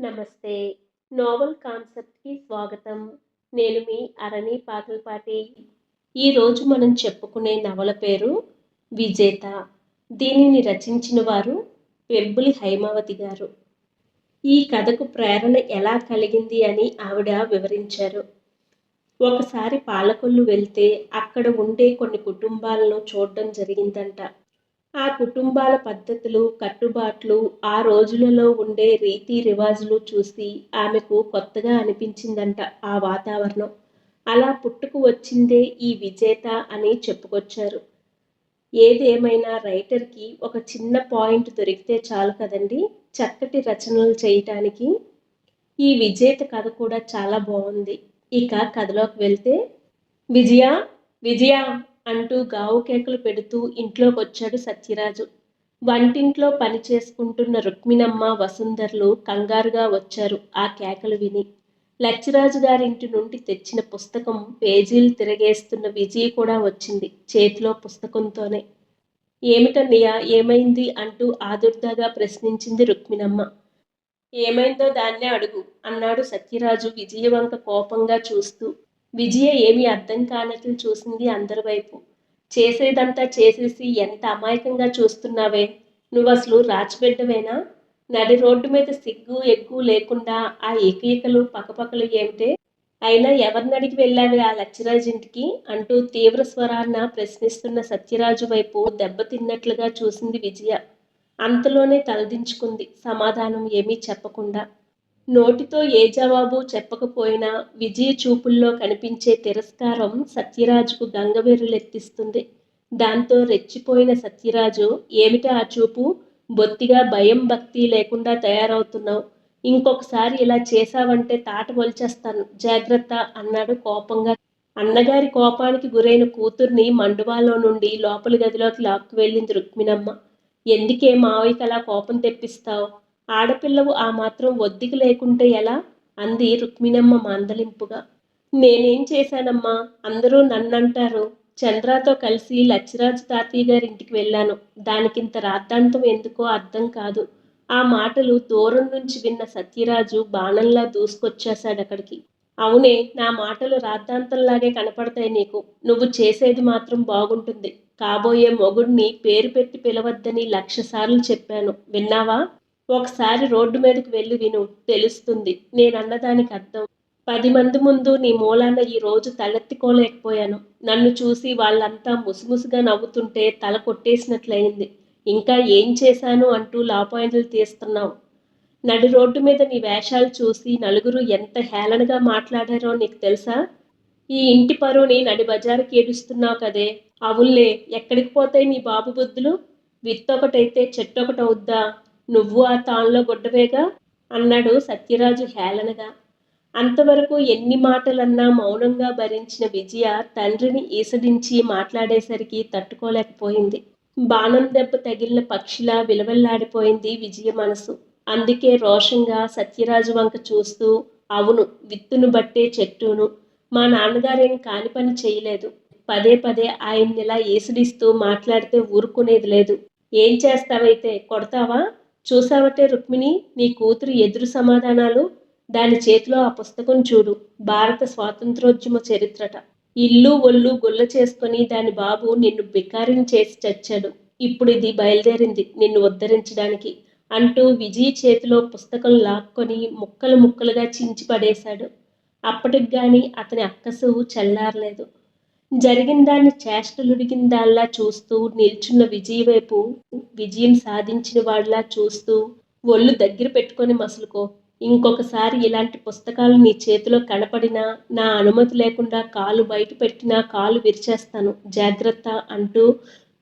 నమస్తే. నోవెల్ కాన్సెప్ట్కి స్వాగతం. నేను మీ అరణి పాటలపాటి. ఈరోజు మనం చెప్పుకునే నవల పేరు విజేత. దీనిని రచించిన వారు పెబ్బులి హైమావతి గారు. ఈ కథకు ప్రేరణ ఎలా కలిగింది అని ఆవిడ వివరించారు. ఒకసారి పాలకొల్లు వెళ్తే అక్కడ ఉండే కొన్ని కుటుంబాలను చూడడం జరిగిందంట. ఆ కుటుంబాల పద్ధతులు కట్టుబాట్లు ఆ రోజులలో ఉండే రీతి రివాజులు చూసి ఆమెకు కొత్తగా అనిపించిందంట ఆ వాతావరణం. అలా పుట్టుకు వచ్చిందే ఈ విజేత అని చెప్పుకొచ్చారు. ఏదేమైనా రైటర్కి ఒక చిన్న పాయింట్ దొరికితే చాలు కదండి చక్కటి రచనలు చేయటానికి. ఈ విజేత కథ కూడా చాలా బాగుంది. ఇక కథలోకి వెళ్తే విజయ విజయ అంటూ గావు కేకలు పెడుతూ ఇంట్లోకి వచ్చాడు సత్యరాజు. వంటింట్లో పని చేసుకుంటున్న రుక్మిణమ్మ వసుంధర్లు కంగారుగా వచ్చారు ఆ కేకలు విని. లచ్చిరాజు గారింటి నుండి తెచ్చిన పుస్తకం పేజీలు తిరగేస్తున్న విజయ్ కూడా వచ్చింది చేతిలో పుస్తకంతోనే. ఏమిటన్నయ్య ఏమైంది? అంటూ ఆదుర్దాగా ప్రశ్నించింది రుక్మిణమ్మ. ఏమైందో దాన్నే అడుగు అన్నాడు సత్యరాజు విజయవంక కోపంగా చూస్తూ. విజయ ఏమీ అర్థం కానట్లు చూసింది అందరి వైపు. చేసేదంతా చేసేసి ఎంత అమాయకంగా చూస్తున్నావే? నువ్వు అసలు రాచిబిడ్డవేనా నడి రోడ్డు మీద సిగ్గు ఎక్కువ లేకుండా ఆ ఏకైకలు పక్కపక్కలు ఏమిటే? అయినా ఎవరినడికి వెళ్ళావి ఆ లచ్చిరాజు ఇంటికి అంటూ తీవ్ర స్వరాన్న ప్రశ్నిస్తున్న సత్యరాజు వైపు దెబ్బతిన్నట్లుగా చూసింది విజయ. అంతలోనే తలదించుకుంది. సమాధానం ఏమీ చెప్పకుండా. నోటితో ఏ జవాబు చెప్పకపోయినా విజయ చూపుల్లో కనిపించే తిరస్కారం సత్యరాజుకు గంగవీరులెత్తిస్తుంది దాంతో రెచ్చిపోయిన సత్యరాజు ఏమిటా ఆ చూపు? బొత్తిగా భయం భక్తి లేకుండా తయారవుతున్నావు. ఇంకొకసారి ఇలా చేశావంటే తాట వలిచేస్తాను జాగ్రత్త అన్నాడు కోపంగా. అన్నగారి కోపానికి గురైన కూతుర్ని మండువాలో నుండి లోపలి గదిలోకి లాక్కు వెళ్ళింది రుక్మిణమ్మ. ఎందుకే మావయ్యకి అలా కోపం తెప్పిస్తావు? ఆడపిల్లవు ఆ మాత్రం ఒద్దికి లేకుంటే ఎలా? అంది రుక్మిణమ్మ మాందలింపుగా. నేనేం చేశానమ్మా? అందరూ నన్నంటారు. చంద్రతో కలిసి లచ్చిరాజు తాతయ్య గారి ఇంటికి వెళ్ళాను. దానికింత రాద్ధాంతం ఎందుకో అర్థం కాదు. ఆ మాటలు దూరం నుంచి విన్న సత్యరాజు బాణంలా దూసుకొచ్చేశాడు అక్కడికి అవునే నా మాటలు రాద్ధాంతంలాగే కనపడతాయి నీకు. నువ్వు చేసేది మాత్రం బాగుంటుంది. కాబోయే మొగుడిని పేరు పెట్టి పిలవద్దని లక్ష సార్లు చెప్పాను. విన్నావా? ఒకసారి రోడ్డు మీదకి వెళ్ళి విను తెలుస్తుంది. నేనన్నదానికి అర్థం. పది మంది ముందు నీ మూలాన ఈ రోజు తలెత్తుకోలేకపోయాను. నన్ను చూసి వాళ్ళంతా ముసుముసుగా నవ్వుతుంటే తల కొట్టేసినట్లయింది. ఇంకా ఏం చేశాను అంటూ లాపాయింట్లు తీస్తున్నావు. నడి రోడ్డు మీద నీ వేషాలు చూసి నలుగురు ఎంత హేళనగా మాట్లాడారో నీకు తెలుసా? ఈ ఇంటి పరువుని నడి బజారుకి ఏడుస్తున్నావు కదే. అవునులే ఎక్కడికి పోతాయి నీ బాబు బుద్ధులు? విత్తొకటైతే చెట్టొకటవుద్దా? నువ్వు ఆ తాన్లో గుడ్డవేగా? అన్నాడు సత్యరాజు హేళనగా. అంతవరకు ఎన్ని మాటలన్నా మౌనంగా భరించిన విజయ తండ్రిని ఈసడించి మాట్లాడేసరికి తట్టుకోలేకపోయింది. బాణం దెబ్బ తగిలిన పక్షిలా విలవల్లాడిపోయింది విజయ మనసు. అందుకే రోషంగా సత్యరాజు వంక చూస్తూ అవును విత్తును బట్టే చెట్టును. మా నాన్నగారేం కాని పని చేయలేదు. పదే పదే ఆయన్ని ఇలా ఏసుడిస్తూ మాట్లాడితే ఊరుకునేది లేదు. ఏం చేస్తావైతే? కొడతావా? చూసావటే రుక్మిణి నీ కూతురు ఎదురు సమాధానాలు. దాని చేతిలో ఆ పుస్తకం చూడు. భారత స్వాతంత్రోద్యమ చరిత్రట. ఇల్లు ఒళ్ళు గుల్ల చేసుకొని దాని బాబు నిన్ను బికారిని చేసి చచ్చాడు. ఇప్పుడు ఇది బయలుదేరింది నిన్ను ఉద్ధరించడానికి అంటూ విజయ్ చేతిలో పుస్తకం లాక్కొని ముక్కలు ముక్కలుగా చించి పడేశాడు. అప్పటికి గాని అతని అక్కసు చల్లారలేదు. జరిగిన దాన్ని చేష్టలుడిగిన దానిలా చూస్తూ నిల్చున్న విజయ్ వైపు విజయం సాధించిన వాడిలా చూస్తూ ఒళ్ళు దగ్గర పెట్టుకొని మసులుకో. ఇంకొకసారి ఇలాంటి పుస్తకాలు నీ చేతిలో కనపడినా నా అనుమతి లేకుండా కాలు బయట పెట్టినా కాలు విరిచేస్తాను. జాగ్రత్త అంటూ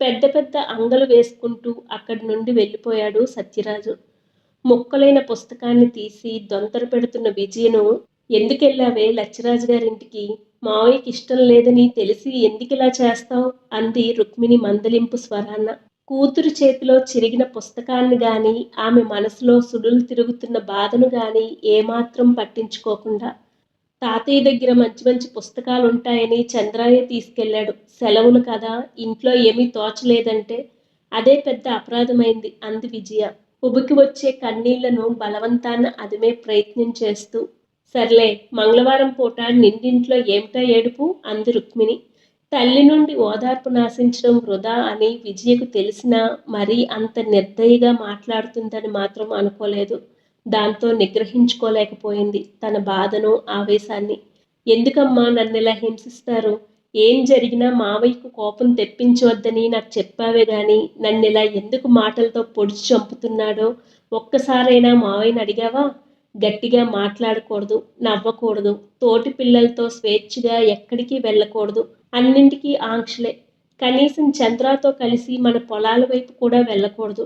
పెద్ద పెద్ద అంగలు వేసుకుంటూ అక్కడి నుండి వెళ్ళిపోయాడు సత్యరాజు. ముక్కలైన పుస్తకాన్ని తీసి దొంతర పెడుతున్న విజయను ఎందుకెళ్ళావే లచ్చిరాజు గారింటికి మావయ్యకి ఇష్టం లేదని తెలిసి ఎందుకిలా ఇలా చేస్తావు? అంది రుక్మిణి మందలింపు స్వరాన. కూతురు చేతిలో చిరిగిన పుస్తకాన్ని గాని ఆమె మనసులో సుడులు తిరుగుతున్న బాధను గాని ఏమాత్రం పట్టించుకోకుండా. తాతయ్య దగ్గర మంచి మంచి పుస్తకాలు ఉంటాయని చంద్రాయ తీసుకెళ్ళాడు. సెలవులు కదా ఇంట్లో ఏమీ తోచలేదంటే అదే పెద్ద అపరాధమైంది అంది విజయ. ఉబికి వచ్చే కన్నీళ్ళను బలవంతాన అదిమే ప్రయత్నం చేస్తూ. సర్లే మంగళవారం పూట నిండింట్లో ఏమిటా ఏడుపు? అంది రుక్మిణి. తల్లి నుండి ఓదార్పు నాశించడం వృధా అని విజయకు తెలిసినా మరీ అంత నిర్దయగా మాట్లాడుతుందని మాత్రం అనుకోలేదు. దాంతో నిగ్రహించుకోలేకపోయింది తన బాధను ఆవేశాన్ని. ఎందుకమ్మా నన్ను ఇలా హింసిస్తారు? ఏం జరిగినా మావయ్యకు కోపం తెప్పించవద్దని నాకు చెప్పావే గాని నన్ను ఇలా ఎందుకు మాటలతో పొడిచి చంపుతున్నాడో ఒక్కసారైనా మావయ్యని అడిగావా? గట్టిగా మాట్లాడకూడదు నవ్వకూడదు తోటి పిల్లలతో స్వేచ్ఛగా ఎక్కడికి వెళ్ళకూడదు అన్నింటికీ ఆంక్షలే. కనీసం చంద్రతో కలిసి మన పొలాల వైపు కూడా వెళ్ళకూడదు.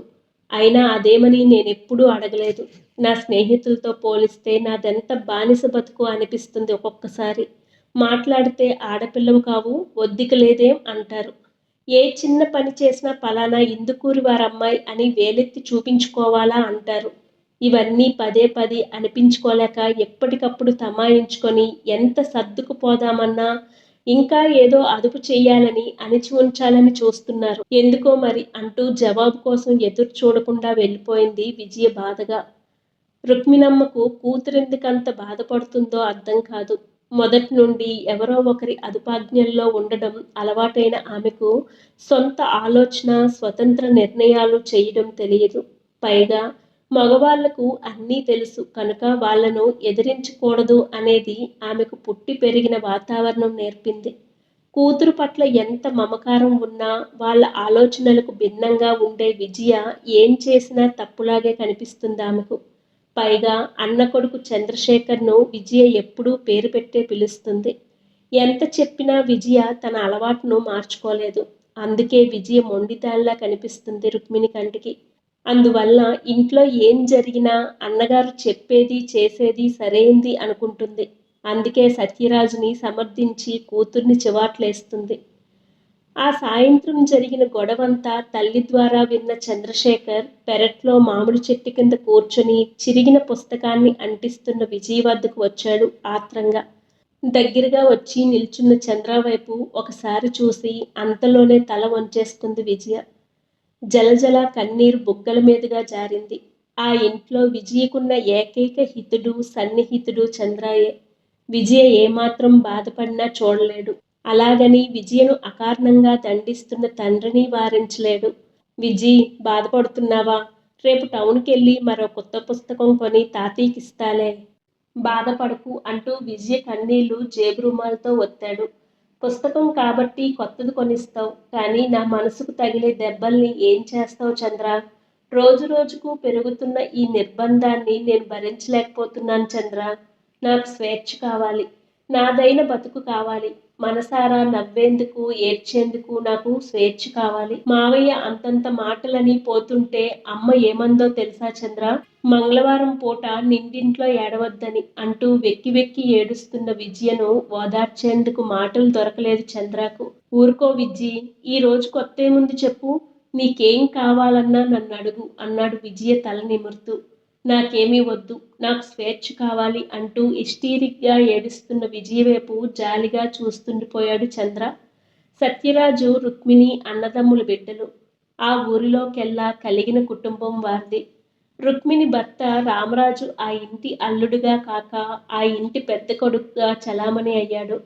అయినా అదేమని నేనెప్పుడూ అడగలేదు. నా స్నేహితులతో పోలిస్తే నాదెంత బానిస బతుకు అనిపిస్తుంది ఒక్కొక్కసారి. మాట్లాడితే ఆడపిల్లవు కావు ఒద్దిక లేదేం అంటారు. ఏ చిన్న పని చేసినా పలానా ఇందుకూరి వారమ్మాయి అని వేలెత్తి చూపించుకోవాలా అంటారు. ఇవన్నీ పదే పదే అనిపించుకోలేక ఎప్పటికప్పుడు తమాయించుకొని ఎంత సర్దుకుపోదామన్నా ఇంకా ఏదో అదుపు చేయాలని అణిచి ఉంచాలని చూస్తున్నారు. ఎందుకో మరి అంటూ జవాబు కోసం ఎదురు చూడకుండా వెళ్ళిపోయింది విజయ బాధగా. రుక్మిణమ్మకు కూతురెందుకంత బాధపడుతుందో అర్థం కాదు. మొదటి నుండి ఎవరో ఒకరి అదుపాజ్ఞల్లో ఉండడం అలవాటైన ఆమెకు సొంత ఆలోచన స్వతంత్ర నిర్ణయాలు చేయడం తెలియదు. పైగా మగవాళ్ళకు అన్నీ తెలుసు. కనుక వాళ్ళను ఎదిరించకూడదు అనేది ఆమెకు పుట్టి పెరిగిన వాతావరణం నేర్పింది. కూతురు పట్ల ఎంత మమకారం ఉన్నా వాళ్ళ ఆలోచనలకు భిన్నంగా ఉండే విజయ ఏం చేసినా తప్పులాగే కనిపిస్తుంది ఆమెకు. పైగా అన్న కొడుకు చంద్రశేఖర్ను విజయ ఎప్పుడూ పేరు పెట్టే పిలుస్తుంది. ఎంత చెప్పినా విజయ తన అలవాటును మార్చుకోలేదు. అందుకే విజయ మొండితాల్లా కనిపిస్తుంది రుక్మిణి కంటికి. అందువల్ల ఇంట్లో ఏం జరిగినా అన్నగారు చెప్పేది చేసేది సరైంది అనుకుంటుంది. అందుకే సత్యరాజుని సమర్థించి కూతుర్ని చివాట్లేస్తుంది. ఆ సాయంత్రం జరిగిన గొడవంతా తల్లి ద్వారా విన్న చంద్రశేఖర్ పెరట్లో మామిడి చెట్టు కింద కూర్చొని చిరిగిన పుస్తకాన్ని అంటిస్తున్న విజయ్ వద్దకు వచ్చాడు ఆత్రంగా. దగ్గరగా వచ్చి నిల్చున్న చంద్ర వైపు ఒకసారి చూసి అంతలోనే తల వంచేసుకుంది విజయ. జలజల కన్నీరు బుగ్గల మీదుగా జారింది. ఆ ఇంట్లో విజయకున్న ఏకైక హితుడు సన్నిహితుడు చంద్రాయే. విజయ ఏమాత్రం బాధపడినా చూడలేడు. అలాగని విజయను అకారణంగా దండిస్తున్న తండ్రిని వారించలేడు. విజయ్ బాధపడుతున్నావా? రేపు టౌన్కి వెళ్ళి మరో కొత్త పుస్తకం కొని తాతయ్యకి ఇస్తాలే బాధపడకు అంటూ విజయ కన్నీళ్ళు జేబు రుమాలతో ఒత్తాడు. పుస్తకం కాబట్టి కొత్తది కొనిస్తావు కానీ నా మనసుకు తగిలే దెబ్బల్ని ఏం చేస్తావు చంద్ర? రోజు రోజుకు పెరుగుతున్న ఈ నిర్బంధాన్ని నేను భరించలేకపోతున్నాను చంద్ర. నాకు స్వేచ్ఛ కావాలి. నాదైన బతుకు కావాలి. మనసారా నవ్వేందుకు ఏడ్చేందుకు నాకు స్వేచ్ఛ కావాలి? మావయ్య అంతంత మాటలని పోతుంటే అమ్మ ఏమందో తెలుసా చంద్ర? మంగళవారం పూట నిండింట్లో ఏడవద్దని అంటూ వెక్కి వెక్కి ఏడుస్తున్న విజయను ఓదార్చేందుకు మాటలు దొరకలేదు చంద్రకు. ఊరుకో విజ్జి ఈ రోజు కొత్త ఏముంది చెప్పు? నీకేం కావాలన్నా నన్ను అడుగు అన్నాడు విజయ తల నిమురుతూ. నాకేమీ వద్దు నాకు స్వేచ్ఛ కావాలి అంటూ ఇస్టీరిక్గా ఏడుస్తున్న విజయవైపు జాలిగా చూస్తుండిపోయాడు చంద్ర. సత్యరాజు రుక్మిణి అన్నదమ్ముల బిడ్డలు. ఆ ఊరిలోకెల్లా కలిగిన కుటుంబం వారిది. రుక్మిణి భర్త రామరాజు ఆ ఇంటి అల్లుడుగా కాక ఆ ఇంటి పెద్ద కొడుకుగా చలామణి అయ్యాడు.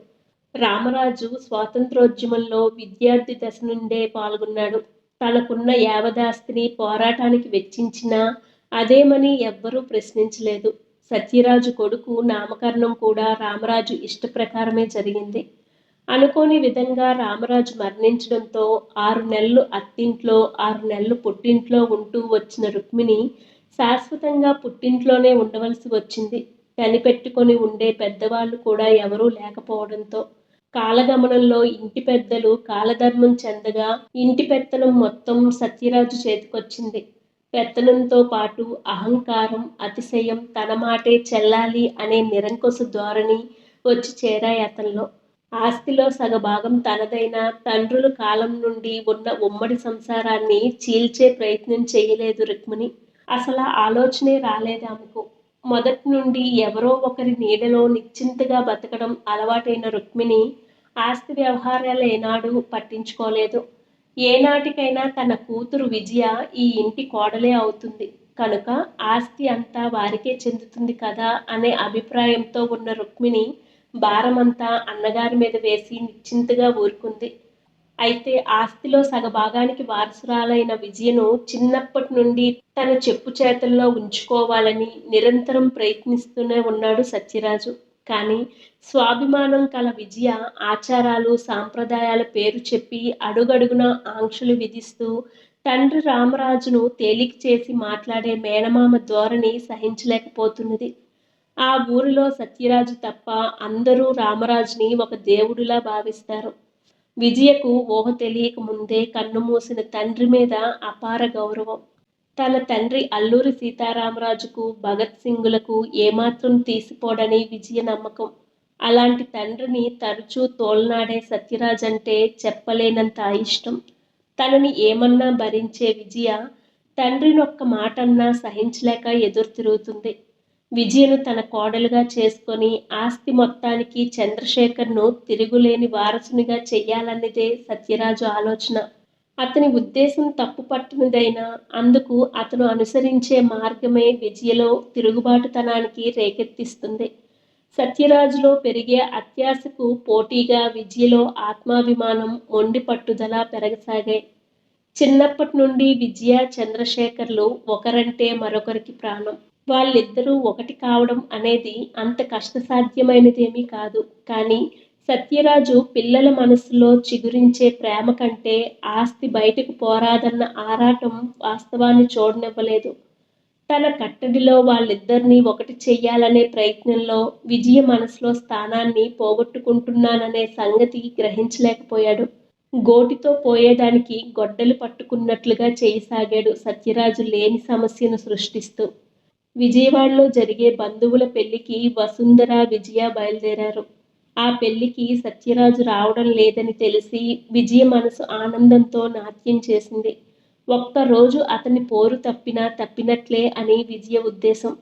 రామరాజు స్వాతంత్రోద్యమంలో విద్యార్థి దశ నుండే పాల్గొన్నాడు. తనకున్న యావదాస్తిని పోరాటానికి వెచ్చించినా అదేమని ఎవ్వరూ ప్రశ్నించలేదు. సత్యరాజు కొడుకు నామకరణం కూడా రామరాజు ఇష్ట ప్రకారమే జరిగింది. అనుకోని విధంగా రామరాజు మరణించడంతో ఆరు నెలలు అత్తింట్లో ఆరు నెలలు పుట్టింట్లో ఉంటూ వచ్చిన రుక్మిణి శాశ్వతంగా పుట్టింట్లోనే ఉండవలసి వచ్చింది. కనిపెట్టుకొని ఉండే పెద్దవాళ్ళు కూడా ఎవరూ లేకపోవడంతో కాలగమనంలో ఇంటి పెద్దలు కాలధర్మం చెందగా ఇంటి పెత్తనం మొత్తం సత్యరాజు చేతికొచ్చింది. పెత్తనంతో పాటు అహంకారం అతిశయం తన మాటే చెల్లాలి అనే నిరంకుశ ధోరణి వచ్చి చేరాయి అతనిలో. ఆస్తిలో సగభాగం తనదైన తండ్రుల కాలం నుండి ఉన్న ఉమ్మడి సంసారాన్ని చీల్చే ప్రయత్నం చేయలేదు రుక్మిణి. అసలు ఆలోచనే రాలేదు ఆమెకు. మొదటి నుండి ఎవరో ఒకరి నీడలో నిశ్చింతగా బతకడం అలవాటైన రుక్మిణి ఆస్తి వ్యవహారాలు ఏనాడు పట్టించుకోలేదు. ఏనాటికైనా తన కూతురు విజయ ఈ ఇంటి కోడలే అవుతుంది. కనుక ఆస్తి అంతా వారికే చెందుతుంది కదా అనే అభిప్రాయంతో ఉన్న రుక్మిణి భారమంతా అన్నగారి మీద వేసి నిశ్చింతగా ఊరుకుంది. అయితే ఆస్తిలో సగభాగానికి వారసురాలైన విజయను చిన్నప్పటి నుండి తన చెప్పు చేతల్లో ఉంచుకోవాలని నిరంతరం ప్రయత్నిస్తూనే ఉన్నాడు సత్యరాజు. కానీ స్వాభిమానం కల విజయ ఆచారాలు సాంప్రదాయాల పేరు చెప్పి అడుగడుగున ఆంక్షలు విధిస్తూ తండ్రి రామరాజును తేలిక చేసి మాట్లాడే మేనమామ ధోరణి సహించలేకపోతున్నది. ఆ ఊరిలో సత్యరాజు తప్ప అందరూ రామరాజుని ఒక దేవుడిలా భావిస్తారు. విజయకు ఊహ తెలియక ముందే కన్నుమూసిన తండ్రి మీద అపార గౌరవం. తన తండ్రి అల్లూరి సీతారామరాజుకు భగత్ సింగులకు ఏమాత్రం తీసిపోడని విజయ నమ్మకం. అలాంటి తండ్రిని తరచూ తోలనాడే సత్యరాజ్ అంటే చెప్పలేనంత ఇష్టం. తనని ఏమన్నా భరించే విజయ తండ్రినొక్క మాటన్నా సహించలేక ఎదురు తిరుగుతుంది. విజయను తన కోడలుగా చేసుకొని ఆస్తి మొత్తానికి చంద్రశేఖర్ను తిరుగులేని వారసునిగా చెయ్యాలన్నదే సత్యరాజు ఆలోచన. అతని ఉద్దేశం తప్పుపట్టినదైనా అందుకు అతను అనుసరించే మార్గమే విజయలో తిరుగుబాటుతనానికి రేకెత్తిస్తుంది. సత్యరాజులో పెరిగే అత్యాశకు పోటీగా విజయలో ఆత్మాభిమానం మొండి పట్టుదల పెరగసాగాయి. చిన్నప్పటి నుండి విజయ చంద్రశేఖర్లు ఒకరంటే మరొకరికి ప్రాణం. వాళ్ళిద్దరూ ఒకటి కావడం అనేది అంత కష్టసాధ్యమైనదేమీ కాదు. కానీ సత్యరాజు పిల్లల మనసులో చిగురించే ప్రేమ కంటే ఆస్తి బయటకు పోరాదన్న ఆరాటం వాస్తవాన్ని చూడనివ్వలేదు. తన కట్టడిలో వాళ్ళిద్దరినీ ఒకటి చెయ్యాలనే ప్రయత్నంలో విజయ మనసులో స్థానాన్ని పోగొట్టుకుంటున్నాననే సంగతి గ్రహించలేకపోయాడు. గోటితో పోయేదానికి గొడ్డలు పట్టుకున్నట్లుగా చేయసాగాడు సత్యరాజు లేని సమస్యను సృష్టిస్తూ. విజయవాడలో జరిగే బంధువుల పెళ్ళికి వసుంధర విజయ బయలుదేరారు. ఆ పెళ్ళికి సత్యరాజు రావడం లేదని తెలిసి విజయ మనసు ఆనందంతో నాట్యం చేసింది. ఒక్కరోజు అతని పోరు తప్పినా తప్పినట్లే అని విజయ ఉద్దేశం.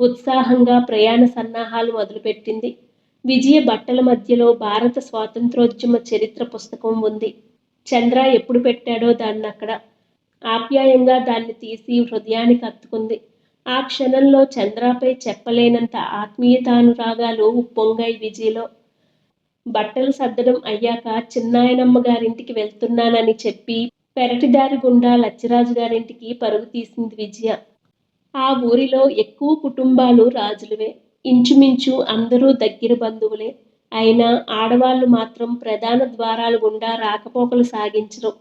ఉత్సాహంగా ప్రయాణ సన్నాహాలు మొదలుపెట్టింది. విజయ బట్టల మధ్యలో భారత స్వాతంత్రోద్యమ చరిత్ర పుస్తకం ఉంది. చంద్ర ఎప్పుడు పెట్టాడో దాన్ని అక్కడ. ఆప్యాయంగా దాన్ని తీసి హృదయానికి అత్తుకుంది. ఆ క్షణంలో చంద్రపై చెప్పలేనంత ఆత్మీయతానురాగాలు ఉప్పొంగాయి విజయలో. బట్టలు సర్దడం అయ్యాక చిన్నాయనమ్మ గారింటికి వెళ్తున్నానని చెప్పి పెరటిదారి గుండా లచ్చిరాజు గారింటికి పరుగు తీసింది విజయ. ఆ ఊరిలో ఎక్కువ కుటుంబాలు రాజులవే. ఇంచుమించు అందరూ దగ్గర బంధువులే. అయినా ఆడవాళ్ళు మాత్రం ప్రధాన ద్వారాల గుండా రాకపోకలు సాగించరు.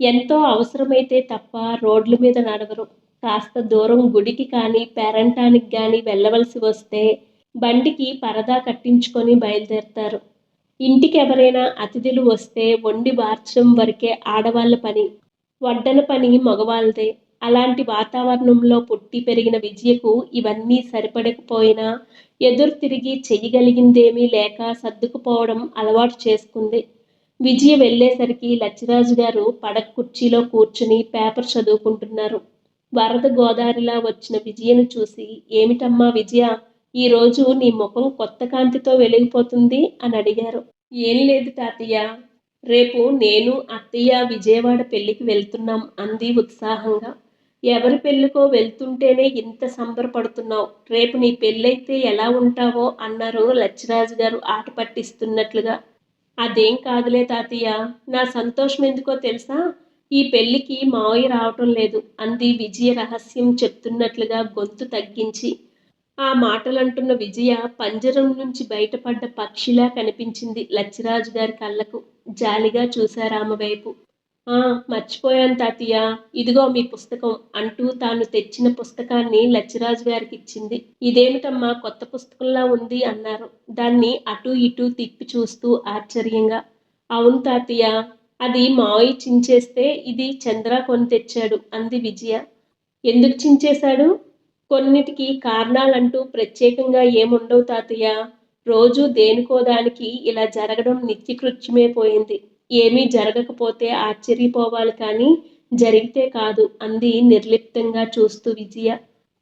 ఎంతో అవసరమైతే తప్ప రోడ్ల మీద నడవరు. కాస్త దూరం గుడికి కానీ పేరంటానికి కానీ వెళ్ళవలసి వస్తే బండికి పరదా కట్టించుకొని బయలుదేరతారు. ఇంటికి ఎవరైనా అతిథులు వస్తే వండి వార్చడం వరకే ఆడవాళ్ళ పని వడ్డన పని మగవాళ్ళదే. అలాంటి వాతావరణంలో పుట్టి పెరిగిన విజయకు ఇవన్నీ సరిపడకపోయినా ఎదురు తిరిగి చెయ్యగలిగిందేమీ లేక సర్దుకుపోవడం అలవాటు చేసుకుంది. విజయ వెళ్ళేసరికి లచ్చిరాజు గారు పడక కుర్చీలో కూర్చుని పేపర్ చదువుకుంటున్నారు. వరద గోదావరిలా వచ్చిన విజయను చూసి ఏమిటమ్మా విజయ? ఈరోజు నీ ముఖం కొత్త కాంతితో వెలిగిపోతుంది అని అడిగారు. ఏం లేదు తాతయ్య. రేపు నేను అత్తయ్య విజయవాడ పెళ్ళికి వెళ్తున్నాం అంది ఉత్సాహంగా. ఎవరి పెళ్ళికో వెళ్తుంటేనే ఇంత సంబరపడుతున్నావు. రేపు నీ పెళ్ళైతే ఎలా ఉంటావో అన్నారు లచ్చిరాజు గారు ఆట పట్టిస్తున్నట్లుగా. అదేం కాదులే తాతయ్య. నా సంతోషం ఎందుకో తెలుసా? ఈ పెళ్ళికి మావయ్య రావటం లేదు అంది విజయ రహస్యం చెప్తున్నట్లుగా గొంతు తగ్గించి. ఆ మాటలంటున్న విజయ పంజరం నుంచి బయటపడ్డ పక్షిలా కనిపించింది లచ్చిరాజు గారి కళ్ళకు. జాలిగా చూశారామ వైపు. ఆ మర్చిపోయాను తాతయ్య. ఇదిగో మీ పుస్తకం అంటూ తాను తెచ్చిన పుస్తకాన్ని లచ్చిరాజు గారికి ఇచ్చింది ఇదేమిటమ్మా కొత్త పుస్తకంలా ఉంది అన్నారు. దాన్ని అటు ఇటు తిప్పి చూస్తూ ఆశ్చర్యంగా. అవును తాతయ్య. అది మావయ్య చించేస్తే ఇది చంద్ర కొని తెచ్చాడు అంది విజయ. ఎందుకు చించేశాడు? కొన్నిటికి కారణాలంటూ ప్రత్యేకంగా ఏముండవు తాతయ్య. రోజు దేనికో దానికి ఇలా జరగడం నిత్యకృత్యమే పోయింది. ఏమీ జరగకపోతే ఆశ్చర్యపోవాలి కానీ జరిగితే కాదు అంది నిర్లిప్తంగా చూస్తూ విజయ.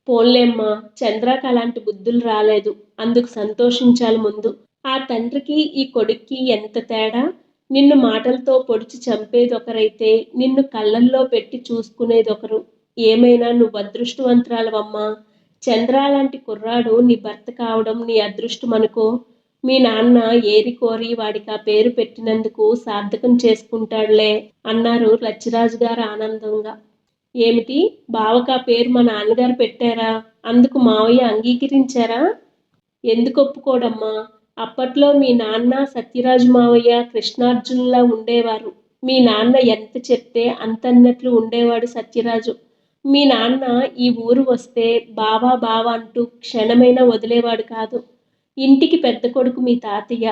పోన్లేమ్మా చంద్రకి అలాంటి బుద్ధులు రాలేదు. అందుకు సంతోషించాలి ముందు. ఆ తండ్రికి ఈ కొడుక్కి ఎంత తేడా? నిన్ను మాటలతో పొడిచి చంపేదొకరైతే నిన్ను కళ్ళల్లో పెట్టి చూసుకునేదొకరు. ఏమైనా నువ్వు అదృష్టవంతురాలవమ్మా. చంద్ర లాంటి కుర్రాడు నీ భర్త కావడం నీ అదృష్టం అనుకో మీ నాన్న ఏరి కోరి వాడికి ఆ పేరు పెట్టినందుకు సార్థకం చేసుకుంటాడులే అన్నారు లచ్చిరాజు గారు ఆనందంగా. ఏమిటి? బావకు ఆ పేరు మా నాన్నగారు పెట్టారా? అందుకు మావయ్య అంగీకరించారా? ఎందుకు ఒప్పుకోడమ్మా? అప్పట్లో మీ నాన్న సత్యరాజు మావయ్య కృష్ణార్జునులా ఉండేవారు. మీ నాన్న ఎంత చెప్తే అంతన్నట్లు ఉండేవాడు సత్యరాజు. మీ నాన్న ఈ ఊరు వస్తే బావా బావా అంటూ క్షణమైనా వదిలేవాడు కాదు. ఇంటికి పెద్ద కొడుకు మీ తాతయ్య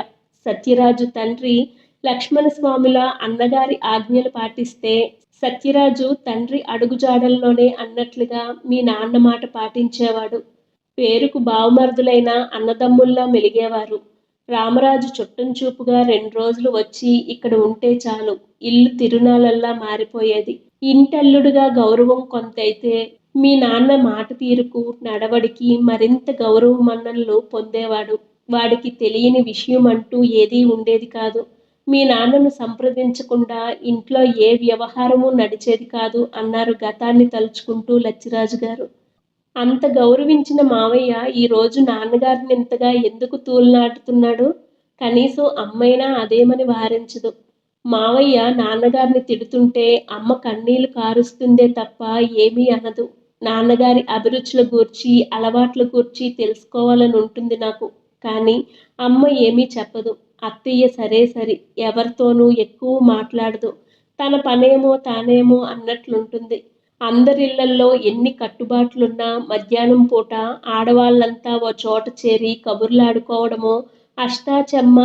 సత్యరాజు తండ్రి లక్ష్మణస్వాముల అన్నగారి ఆజ్ఞలు పాటిస్తే సత్యరాజు తండ్రి అడుగుజాడల్లోనే అన్నట్లుగా మీ నాన్న మాట పాటించేవాడు. పేరుకు బావమరుదులైన అన్నదమ్ముల్లా మెలిగేవారు. రామరాజు చుట్టం చూపుగా రెండు రోజులు వచ్చి ఇక్కడ ఉంటే చాలు ఇల్లు తిరునాళ్ళల్లా మారిపోయేది. ఇంటల్లుడుగా గౌరవం కొంతైతే మీ నాన్న మాట తీరుకు నడవడికి మరింత గౌరవ మన్ననలు పొందేవాడు. వాడికి తెలియని విషయం అంటూ ఏదీ ఉండేది కాదు. మీ నాన్నను సంప్రదించకుండా ఇంట్లో ఏ వ్యవహారము నడిచేది కాదు అన్నారు గతాన్ని తలుచుకుంటూ లచ్చిరాజు గారు అంత గౌరవించిన మావయ్య ఈరోజు నాన్నగారిని ఇంతగా ఎందుకు తూలునాటుతున్నాడు? కనీసం అమ్మైనా అదేమని వారించదు. మావయ్య నాన్నగారిని తిడుతుంటే అమ్మ కన్నీళ్ళు కారుస్తుందే తప్ప ఏమీ అనదు. నాన్నగారి అభిరుచుల గూర్చి అలవాట్ల గూర్చి తెలుసుకోవాలని ఉంటుంది నాకు. కానీ అమ్మ ఏమీ చెప్పదు. అత్తయ్య సరే సరి ఎవరితోనూ ఎక్కువ మాట్లాడదు. తన పనేమో తానేమో అన్నట్లుంటుంది. అందరిళ్ళల్లో ఎన్ని కట్టుబాట్లున్నా మధ్యాహ్నం పూట ఆడవాళ్ళంతా ఓ చోట చేరి కబుర్లాడుకోవడమో అష్టాచెమ్మ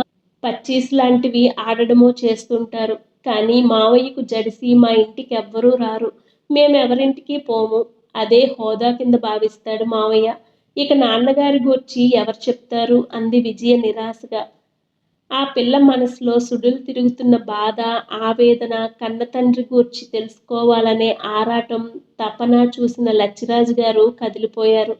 పచ్చీస్ లాంటివి ఆడడమో చేస్తుంటారు. కానీ మావయ్యకు జడిసి మా ఇంటికి ఎవ్వరూ రారు. మేమెవరింటికి పోము. అదే హోదా కింద భావిస్తాడు మావయ్య. ఇక నాన్నగారి గూర్చి ఎవరు చెప్తారు? అంది విజయ నిరాశగా. ఆ పిల్ల మనసులో సుడులు తిరుగుతున్న బాధ ఆవేదన కన్న తండ్రి గూర్చి తెలుసుకోవాలనే ఆరాటం తపన చూసిన లచ్చిరాజు గారు కదిలిపోయారు.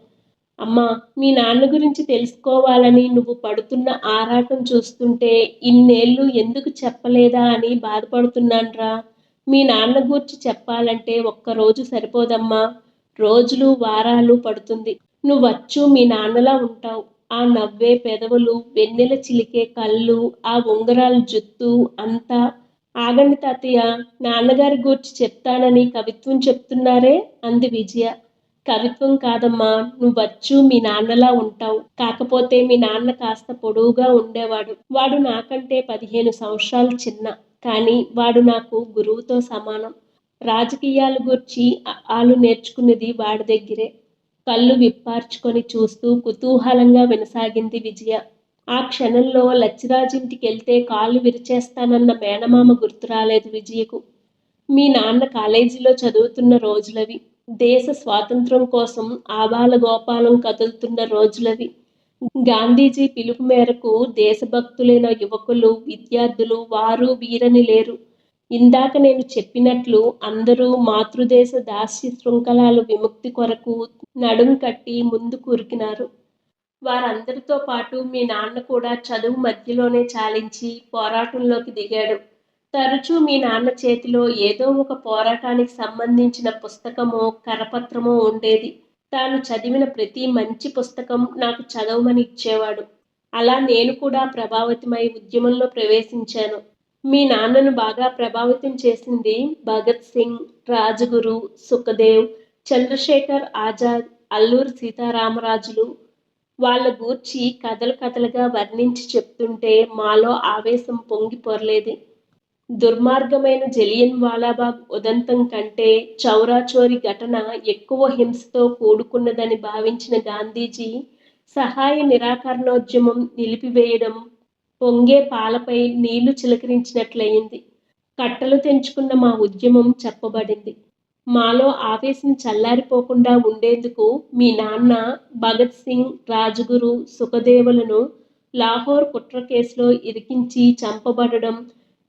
అమ్మా మీ నాన్న గురించి తెలుసుకోవాలని నువ్వు పడుతున్న ఆరాటం చూస్తుంటే ఇన్నేళ్ళు ఎందుకు చెప్పలేదా అని బాధపడుతున్నాన్రా. మీ నాన్న గురించి చెప్పాలంటే ఒక్కరోజు సరిపోదమ్మా. రోజులు వారాలు పడుతుంది. నువ్వచ్చు మీ నాన్నలా ఉంటావు. ఆ నవ్వే పెదవులు వెన్నెల చిలికే కళ్ళు ఆ ఉంగరాల జుత్తు అంతా. ఆగండి తాతయ్య నాన్నగారి గూర్చి చెప్తానని కవిత్వం చెప్తున్నారే? అంది విజయ. కవిత్వం కాదమ్మా నువ్వచ్చు మీ నాన్నలా ఉంటావు. కాకపోతే మీ నాన్న కాస్త పొడవుగా ఉండేవాడు. వాడు నాకంటే పదిహేను సంవత్సరాలు చిన్న. కానీ వాడు నాకు గురువుతో సమానం. రాజకీయాల గురించి ఆలు నేర్చుకున్నది వాడి దగ్గరే. కళ్ళు విప్పార్చుకొని చూస్తూ కుతూహలంగా వినసాగింది విజయ. ఆ క్షణంలో లచ్చిరాజింటికి వెళ్తే కాళ్ళు విరిచేస్తానన్న మేనమామ గుర్తు రాలేదు విజయకు. మీ నాన్న కాలేజీలో చదువుతున్న రోజులవి. దేశ స్వాతంత్రం కోసం ఆబాల గోపాలం కదులుతున్న రోజులవి. గాంధీజీ పిలుపు మేరకు దేశభక్తులైన యువకులు విద్యార్థులు వారు వీరని లేరు. ఇందాక నేను చెప్పినట్లు అందరూ మాతృదేశ దాస్య శృంఖలాలు విముక్తి కొరకు నడుం కట్టి ముందుకు ఉరికినారు. వారందరితో పాటు మీ నాన్న కూడా చదువు మధ్యలోనే చాలించి పోరాటంలోకి దిగాడు. తరచూ మీ నాన్న చేతిలో ఏదో ఒక పోరాటానికి సంబంధించిన పుస్తకమో కరపత్రమో ఉండేది. తాను చదివిన ప్రతి మంచి పుస్తకం నాకు చదవమని ఇచ్చేవాడు. అలా నేను కూడా ప్రభావితమై ఉద్యమంలో ప్రవేశించాను. మీ నాన్నను బాగా ప్రభావితం చేసింది భగత్ సింగ్ రాజగురు సుఖదేవ్ చంద్రశేఖర్ ఆజాద్ అల్లూరి సీతారామరాజులు. వాళ్ళ గూర్చి కథలు కథలుగా వర్ణించి చెప్తుంటే మాలో ఆవేశం పొంగి పొరలేదు. దుర్మార్గమైన జలియన్ వాలాబాగ్ ఉదంతం కంటే చౌరాచోరి ఘటన ఎక్కువ హింసతో కూడుకున్నదని భావించిన గాంధీజీ సహాయ నిరాకరణోద్యమం నిలిపివేయడం పొంగే పాలపై నీళ్ళు చిలకరించినట్లయింది. కట్టలు తెంచుకున్న మా ఉద్యమం చెప్పబడింది. మాలో ఆవేశం చల్లారిపోకుండా ఉండేందుకు మీ నాన్న భగత్ సింగ్ రాజగురు సుఖదేవులను లాహోర్ కుట్ర కేసులో ఇరికించి చంపబడడం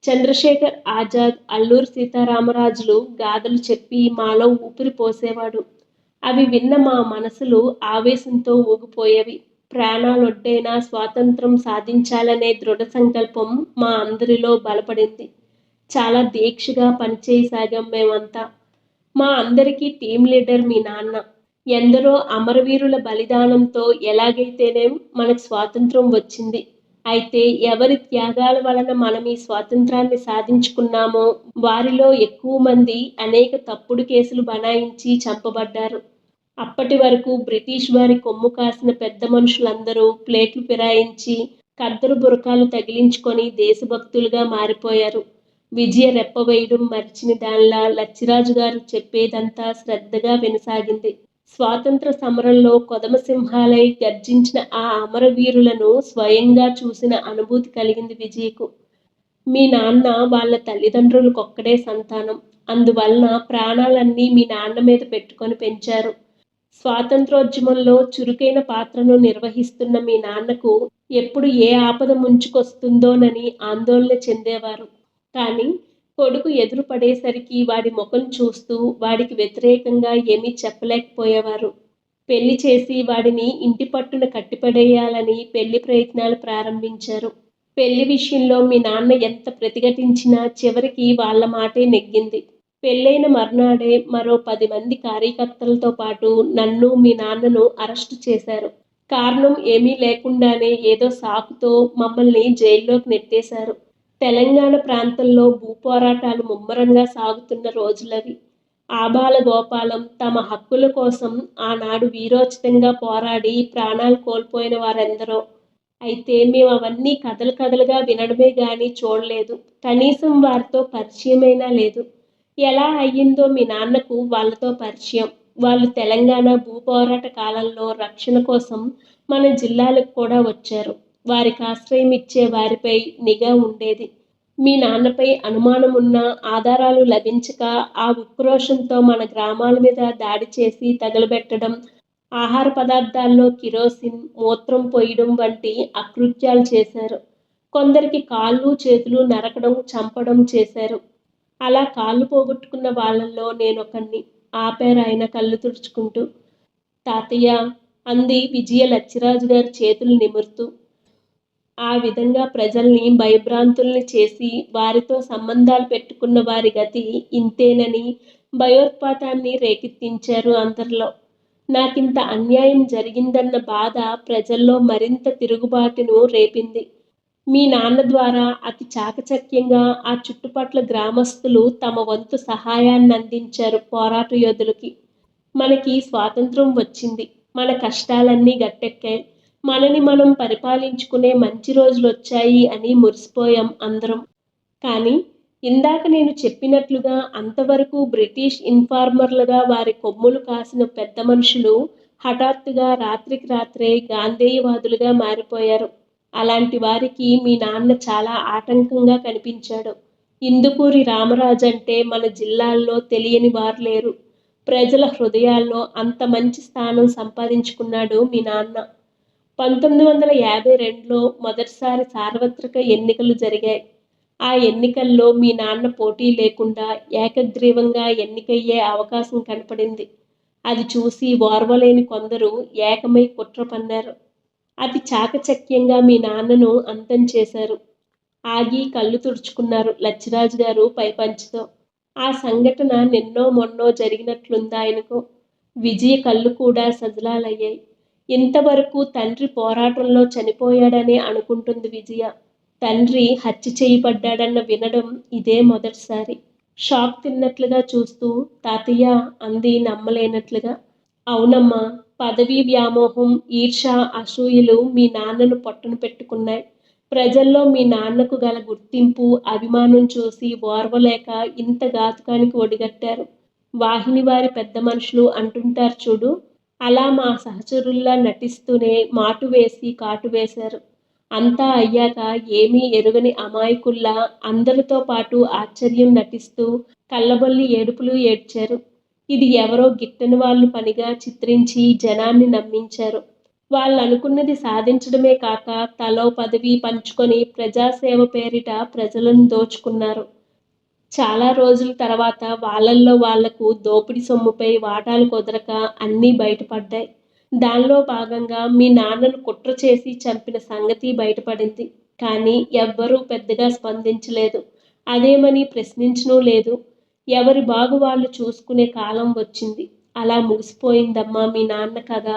చంద్రశేఖర్ ఆజాద్ అల్లూరి సీతారామరాజులు గాథలు చెప్పి మాలో ఊపిరి పోసేవాడు. అవి విన్న మా మనసులు ఆవేశంతో ఊగిపోయేవి. ప్రాణాలొడ్డైనా స్వాతంత్రం సాధించాలనే దృఢ సంకల్పం మా అందరిలో బలపడింది. చాలా దీక్షగా పనిచేయసాగాం మేమంతా. మా అందరికీ టీం లీడర్ మీ నాన్న. ఎందరో అమరవీరుల బలిదానంతో ఎలాగైతేనే మనకు స్వాతంత్రం వచ్చింది. అయితే ఎవరి త్యాగాల వలన మనం ఈ స్వాతంత్రాన్ని సాధించుకున్నామో వారిలో ఎక్కువ మంది అనేక తప్పుడు కేసులు బనాయించి చంపబడ్డారు. అప్పటి వరకు బ్రిటిష్ వారి కొమ్ము కాసిన పెద్ద మనుషులందరూ ప్లేట్లు ఫిరాయించి కద్దరు బురకాలు తగిలించుకొని దేశభక్తులుగా మారిపోయారు. విజయ రెప్పవేయడం మరిచిన దానిలా లచ్చిరాజు గారు చెప్పేదంతా శ్రద్ధగా వినసాగింది. స్వాతంత్ర సమరంలో కొదమసింహాలై గర్జించిన ఆ అమరవీరులను స్వయంగా చూసిన అనుభూతి కలిగింది విజయకు. మీ నాన్న వాళ్ళ తల్లిదండ్రులకొక్కడే సంతానం. అందువలన ప్రాణాలన్నీ మీ నాన్న మీద పెట్టుకొని పెంచారు. స్వాతంత్రోద్యమంలో చురుకైన పాత్రను నిర్వహిస్తున్న మీ నాన్నకు ఎప్పుడు ఏ ఆపద ముంచుకొస్తుందోనని ఆందోళన చెందేవారు. కానీ కొడుకు ఎదురు పడేసరికి వాడి ముఖం చూస్తూ వాడికి వ్యతిరేకంగా ఏమీ చెప్పలేకపోయేవారు. పెళ్ళి చేసి వాడిని ఇంటి పట్టున కట్టిపడేయాలని పెళ్ళి ప్రయత్నాలు ప్రారంభించారు. పెళ్ళి విషయంలో మీ నాన్న ఎంత ప్రతిఘటించినా చివరికి వాళ్ళ మాటే నెగ్గింది. పెళ్ళైన మర్నాడే మరో పది మంది కార్యకర్తలతో పాటు నన్ను మీ నాన్నను అరెస్టు చేశారు. కారణం ఏమీ లేకుండానే ఏదో సాకుతో మమ్మల్ని జైల్లోకి నెట్టేశారు. తెలంగాణ ప్రాంతంలో భూపోరాటాలు ముమ్మరంగా సాగుతున్న రోజులవి. ఆబాల గోపాలం తమ హక్కుల కోసం ఆనాడు వీరోచితంగా పోరాడి ప్రాణాలు కోల్పోయిన వారెందరో. అయితే మేము అవన్నీ కథలు కథలుగా వినడమే కానీ చూడలేదు. కనీసం వారితో పరిచయమైనా లేదు. ఎలా అయ్యిందో మీ నాన్నకు వాళ్ళతో పరిచయం. వాళ్ళు తెలంగాణ భూపోరాట కాలంలో రక్షణ కోసం మన జిల్లాలకు కూడా వచ్చారు. వారికి ఆశ్రయం ఇచ్చే వారిపై నిఘా ఉండేది. మీ నాన్నపై అనుమానం ఉన్న ఆధారాలు లభించక ఆ ఉక్రోషంతో మన గ్రామాల మీద దాడి చేసి తగలబెట్టడం ఆహార పదార్థాల్లో కిరోసిన్ మూత్రం పోయడం వంటి అకృత్యాలు చేశారు. కొందరికి కాళ్ళు చేతులు నరకడం చంపడం చేశారు. అలా కాళ్ళు పోగొట్టుకున్న వాళ్ళల్లో నేనొకన్ని ఆపారు ఆయన కళ్ళు తుడుచుకుంటూ. తాతయ్య! అంది విజయ లచ్చిరాజు గారి చేతులు నిమురుతూ. ఆ విధంగా ప్రజల్ని భయభ్రాంతుల్ని చేసి వారితో సంబంధాలు పెట్టుకున్న వారి గతి ఇంతేనని భయోత్పాతాన్ని రేకెత్తించారు అందరిలో. నాకింత అన్యాయం జరిగిందన్న బాధ ప్రజల్లో మరింత తిరుగుబాటును రేపింది. మీ నాన్న ద్వారా అతి చాకచక్యంగా ఆ చుట్టుపట్ల గ్రామస్తులు తమ వంతు సహాయాన్ని అందించారు పోరాట యోధులకి. మనకి స్వాతంత్రం వచ్చింది. మన కష్టాలన్నీ గట్టెక్కాయి. మనని మనం పరిపాలించుకునే మంచి రోజులు వచ్చాయి అని మురిసిపోయాం అందరం. కానీ ఇందాక నేను చెప్పినట్లుగా అంతవరకు బ్రిటిష్ ఇన్ఫార్మర్లుగా వారి కొమ్ములు కాసిన పెద్ద మనుషులు హఠాత్తుగా రాత్రికి రాత్రే గాంధేయవాదులుగా మారిపోయారు. అలాంటి వారికి మీ నాన్న చాలా ఆటంకంగా కనిపించాడు. ఇందుకూరి రామరాజు అంటే మన జిల్లాల్లో తెలియని వారు లేరు. ప్రజల హృదయాల్లో అంత మంచి స్థానం సంపాదించుకున్నాడు మీ నాన్న. పంతొమ్మిది వందల యాభై రెండులో మొదటిసారి సార్వత్రిక ఎన్నికలు జరిగాయి. ఆ ఎన్నికల్లో మీ నాన్న పోటీ లేకుండా ఏకగ్రీవంగా ఎన్నికయ్యే అవకాశం కనపడింది. అది చూసి ఓర్వలేని కొందరు ఏకమై కుట్ర పన్నారు. అతి చాకచక్యంగా మీ నాన్నను అంతం చేశారు. ఆగి కళ్ళు తుడుచుకున్నారు లచ్చిరాజు గారు పైపంచుతో. ఆ సంఘటన నిన్నో మొన్నో జరిగినట్లుందా ఆయనకు. విజయ కళ్ళు కూడా సజలాలయ్యాయి. ఇంతవరకు తండ్రి పోరాటంలో చనిపోయాడని అనుకుంటుంది విజయ. తండ్రి హత్య చేయబడ్డాడన్న వినడం ఇదే మొదటిసారి. షాక్ తిన్నట్లుగా చూస్తూ తాతయ్య అంది నమ్మలేనట్లుగా. అవునమ్మా పదవీ వ్యామోహం ఈర్ష అసూయలు మీ నాన్నను పొట్టను పెట్టుకున్నాయి. ప్రజల్లో మీ నాన్నకు గల గుర్తింపు అభిమానం చూసి ఓర్వలేక ఇంత ఘాతుకానికి ఒడిగట్టారు. వాహిని వారి పెద్ద మనుషులు అంటుంటారు చూడు అలా మా సహచరుల్లా నటిస్తూనే మాటు వేసి కాటు వేశారు. అంతా అయ్యాక ఏమీ ఎరుగని అమాయకుల్లా అందరితో పాటు ఆశ్చర్యం నటిస్తూ కళ్ళబొల్లి ఏడుపులు ఏడ్చారు. ఇది ఎవరో గిట్టని వాళ్ళు పనిగా చిత్రించి జనాన్ని నమ్మించారు. వాళ్ళు అనుకున్నది సాధించడమే కాక తలో పదవి పంచుకొని ప్రజాసేవ పేరిట ప్రజలను దోచుకున్నారు. చాలా రోజుల తర్వాత వాళ్ళల్లో వాళ్ళకు దోపిడీ సొమ్ముపై వాటాలు కుదరక అన్నీ బయటపడ్డాయి. దానిలో భాగంగా మీ నాన్నను కుట్ర చేసి చంపిన సంగతి బయటపడింది. కానీ ఎవ్వరూ పెద్దగా స్పందించలేదు. అదేమని ప్రశ్నించనూ లేదు. ఎవరి బాగు వాళ్ళు చూసుకునే కాలం వచ్చింది. అలా ముగిసిపోయిందమ్మా మీ నాన్న కథ.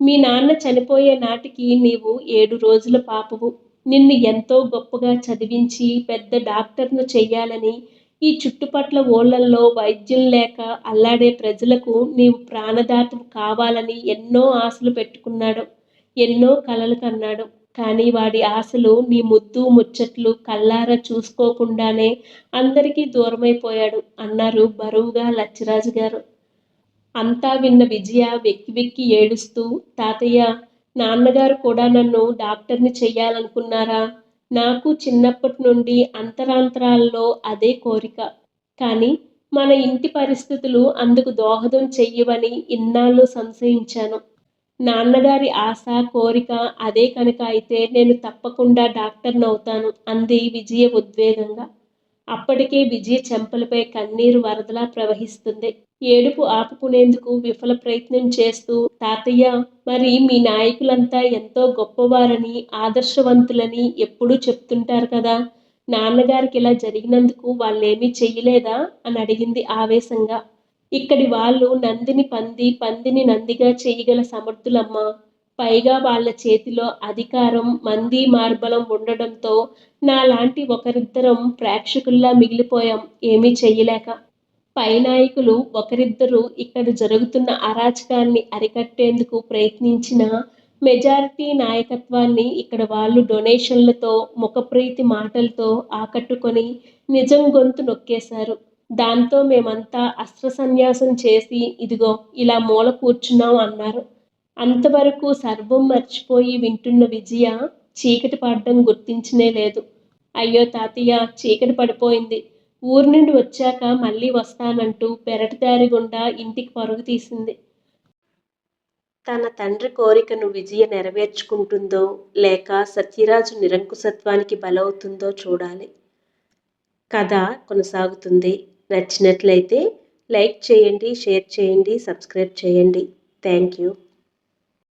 మీ నాన్న చనిపోయే నాటికి నీవు ఏడు రోజుల పాపవు. నిన్ను ఎంతో గొప్పగా చదివించి పెద్ద డాక్టర్ను చెయ్యాలని ఈ చుట్టుపట్ల ఊళ్ళల్లో వైద్యం లేక అల్లాడే ప్రజలకు నీవు ప్రాణదాతం కావాలని ఎన్నో ఆశలు పెట్టుకున్నాడు ఎన్నో కలలు కన్నాడు. కానీ వాడి ఆశలు నీ ముద్దు ముచ్చట్లు కల్లారా చూసుకోకుండానే అందరికీ దూరమైపోయాడు అన్నారు బరువుగా లచ్చిరాజు గారు. అంతా విన్న విజయ వెక్కి వెక్కి ఏడుస్తూ తాతయ్య నాన్నగారు కూడా నన్ను డాక్టర్ని చెయ్యాలనుకున్నారా? నాకు చిన్నప్పటి నుండి అంతరాంతరాల్లో అదే కోరిక. కానీ మన ఇంటి పరిస్థితులు అందుకు దోహదం చెయ్యవని ఇన్నాళ్ళు సంశయించాను. నాన్నగారి ఆశ కోరిక అదే కనుక అయితే నేను తప్పకుండా డాక్టర్ని అవుతాను అంది విజయ ఉద్వేగంగా. అప్పటికే విజయ చెంపలపై కన్నీరు వరదలా ప్రవహిస్తుంది. ఏడుపు ఆపుకునేందుకు విఫల ప్రయత్నం చేస్తూ తాతయ్య మరి మీ నాయకులంతా ఎంతో గొప్పవారని ఆదర్శవంతులని ఎప్పుడూ చెప్తుంటారు కదా. నాన్నగారికి ఇలా జరిగినందుకు వాళ్ళేమీ చెయ్యలేదా అని అడిగింది ఆవేశంగా. ఇక్కడి వాళ్ళు నందిని పంది పందిని నందిగా చేయగల సమర్థులమ్మ. పైగా వాళ్ళ చేతిలో అధికారం మంది మార్బలం ఉండడంతో నాలాంటి ఒకరిద్దరం ప్రేక్షకుల్లా మిగిలిపోయాం. ఏమీ చెయ్యలేక. పై నాయకులు ఒకరిద్దరు ఇక్కడ జరుగుతున్న అరాచకాన్ని అరికట్టేందుకు ప్రయత్నించిన మెజారిటీ నాయకత్వాన్ని ఇక్కడ వాళ్ళు డొనేషన్లతో ముఖప్రీతి మాటలతో ఆకట్టుకొని నిజం గొంతు నొక్కేశారు. దాంతో మేమంతా అస్త్ర సన్యాసం చేసి ఇదిగో ఇలా మూల కూర్చున్నాం అన్నారు. అంతవరకు సర్వం మర్చిపోయి వింటున్న విజయ చీకటి పడడం గుర్తించనే లేదు. అయ్యో తాతయ్య చీకటి పడిపోయింది. ఊరి నుండి వచ్చాక మళ్ళీ వస్తానంటూ పెరటిదారి గుండా ఇంటికి పరుగు తీసింది. తన తండ్రి కోరికను విజయ నెరవేర్చుకుంటుందో లేక సత్యరాజు నిరంకుశత్వానికి బలవుతుందో చూడాలి. కథ కొనసాగుతుంది. నచ్చినట్లయితే లైక్ చేయండి షేర్ చేయండి సబ్స్క్రైబ్ చేయండి. Thank you.